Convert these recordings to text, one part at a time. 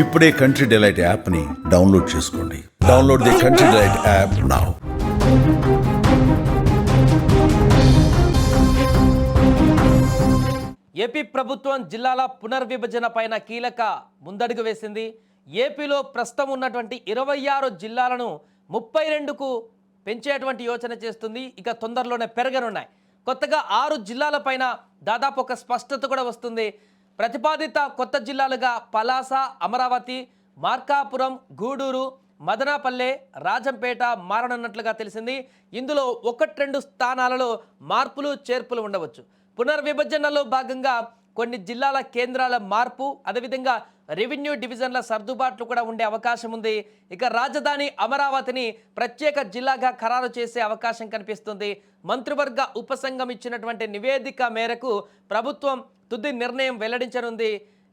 ఇప్పుడే country delight యాప్ని download చేసుకోండి. Download the country delight app now AP ప్రభుత్వం జిల్లాల పునర్విభజన పైన కీలక ముందడుగు వేసింది. ఏపీలో ప్రస్తుతం ఉన్నటువంటి ఇరవై ఆరు జిల్లాలను ముప్పై రెండుకు పెంచేటువంటి యోచన చేస్తుంది. ఇక తొందరలోనే పెరగనున్నాయి. కొత్తగా ఆరు జిల్లాల పైన దాదాపు ఒక స్పష్టత కూడా వస్తుంది. ప్రతిపాదిత కొత్త జిల్లాలుగా పలాస అమరావతి మార్కాపురం గూడూరు మదనాపల్లె రాజంపేట మారనున్నట్లుగా తెలిసింది. ఇందులో ఒకటి రెండు స్థానాలలో మార్పులు చేర్పులు ఉండవచ్చు. పునర్విభజనలో భాగంగా కొన్ని జిల్లాల కేంద్రాల మార్పు అదేవిధంగా రెవెన్యూ డివిజన్ల సర్దుబాట్లు కూడా ఉండే అవకాశం ఉంది. ఇక రాజధాని అమరావతిని ప్రత్యేక జిల్లాగా ఖరారు చేసే అవకాశం కనిపిస్తుంది. మంత్రివర్గ ఉపసంఘం ఇచ్చినటువంటి నివేదిక మేరకు ప్రభుత్వం తుది నిర్ణయం వెల్లడించనుంది.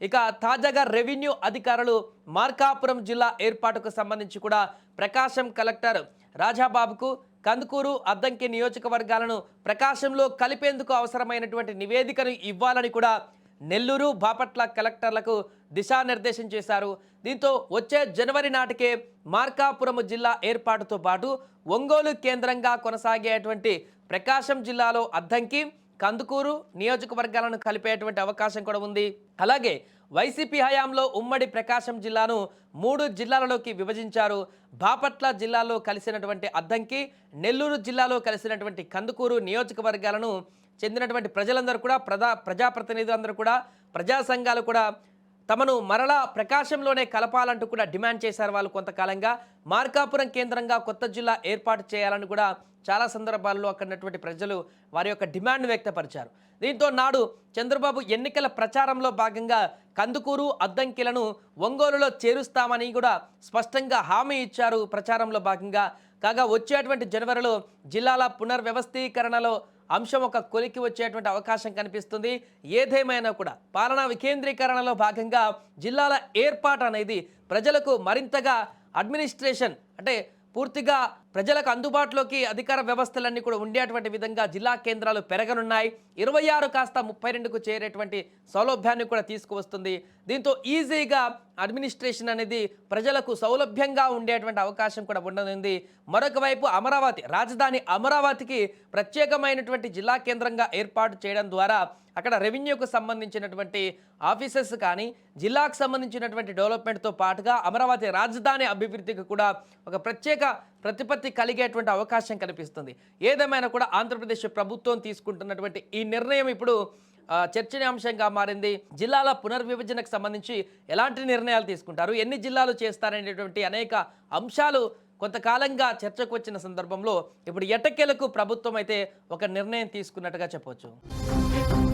ఇక తాజాగా రెవెన్యూ అధికారులు మార్కాపురం జిల్లా ఏర్పాటుకు సంబంధించి కూడా ప్రకాశం కలెక్టర్ రాజాబాబుకు కందుకూరు అద్దంకి నియోజకవర్గాలను ప్రకాశంలో కలిపేందుకు అవసరమైనటువంటి నివేదికను ఇవ్వాలని కూడా నెల్లూరు బాపట్ల కలెక్టర్లకు దిశానిర్దేశం చేశారు. దీంతో వచ్చే జనవరి నాటికే మార్కాపురం జిల్లా ఏర్పాటుతో పాటు ఒంగోలు కేంద్రంగా కొనసాగేటువంటి ప్రకాశం జిల్లాలో అద్దంకి కందుకూరు నియోజకవర్గాలను కలిపేటువంటి అవకాశం కూడా ఉంది. అలాగే వైసీపీ హయాంలో ఉమ్మడి ప్రకాశం జిల్లాను మూడు జిల్లాలలోకి విభజించారు. బాపట్ల జిల్లాలో కలిసినటువంటి అద్దంకి నెల్లూరు జిల్లాలో కలిసినటువంటి కందుకూరు నియోజకవర్గాలను చెందినటువంటి ప్రజలందరూ కూడా ప్రజా ప్రజాప్రతినిధులందరూ కూడా ప్రజా సంఘాలు కూడా తమను మరలా ప్రకాశంలోనే కలపాలంటూ కూడా డిమాండ్ చేశారు వాళ్ళు కొంతకాలంగా. మార్కాపురం కేంద్రంగా కొత్త జిల్లా ఏర్పాటు చేయాలని కూడా చాలా సందర్భాల్లో అక్కడ ఉన్నటువంటి ప్రజలు వారి యొక్క డిమాండ్ వ్యక్తపరిచారు. దీంతో నాడు చంద్రబాబు ఎన్నికల ప్రచారంలో భాగంగా కందుకూరు అద్దంకిలను ఒంగోలులో చేరుస్తామని కూడా స్పష్టంగా హామీ ఇచ్చారు ప్రచారంలో భాగంగా. కాగా వచ్చేటువంటి జనవరిలో జిల్లాల పునర్వ్యవస్థీకరణలో అంశం ఒక కొలికి వచ్చేటువంటి అవకాశం కనిపిస్తుంది. ఏదేమైనా కూడా పాలనా వికేంద్రీకరణలో భాగంగా జిల్లాల ఏర్పాటు అనేది ప్రజలకు మరింతగా అడ్మినిస్ట్రేషన్ అంటే పూర్తిగా ప్రజలకు అందుబాటులోకి అధికార వ్యవస్థలన్నీ కూడా ఉండేటువంటి విధంగా జిల్లా కేంద్రాలు పెరగనున్నాయి. ఇరవై ఆరు కాస్త ముప్పై రెండుకు చేరేటువంటి సౌలభ్యాన్ని కూడా తీసుకువస్తుంది. దీంతో ఈజీగా అడ్మినిస్ట్రేషన్ అనేది ప్రజలకు సౌలభ్యంగా ఉండేటువంటి అవకాశం కూడా ఉండనుంది. మరొక వైపు అమరావతి రాజధాని అమరావతికి ప్రత్యేకమైనటువంటి జిల్లా కేంద్రంగా ఏర్పాటు చేయడం ద్వారా అక్కడ రెవెన్యూకు సంబంధించినటువంటి ఆఫీసెస్ కానీ జిల్లాకు సంబంధించినటువంటి డెవలప్మెంట్తో పాటుగా అమరావతి రాజధాని అభివృద్ధికి కూడా ఒక ప్రత్యేక ప్రతిపత్తి కలిగేటువంటి అవకాశం కనిపిస్తుంది. ఏదేమైనా కూడా ఆంధ్రప్రదేశ్ ప్రభుత్వం తీసుకుంటున్నటువంటి ఈ నిర్ణయం ఇప్పుడు చర్చనీయాంశంగా మారింది. జిల్లాల పునర్విభజనకు సంబంధించి ఎలాంటి నిర్ణయాలు తీసుకుంటారు? ఎన్ని జిల్లాలు చేస్తారనేటువంటి అనేక అంశాలు కొంతకాలంగా చర్చకు వచ్చిన సందర్భంలో ఇప్పుడు ఎటకెలకు ప్రభుత్వం అయితే ఒక నిర్ణయం తీసుకున్నట్టుగా చెప్పవచ్చు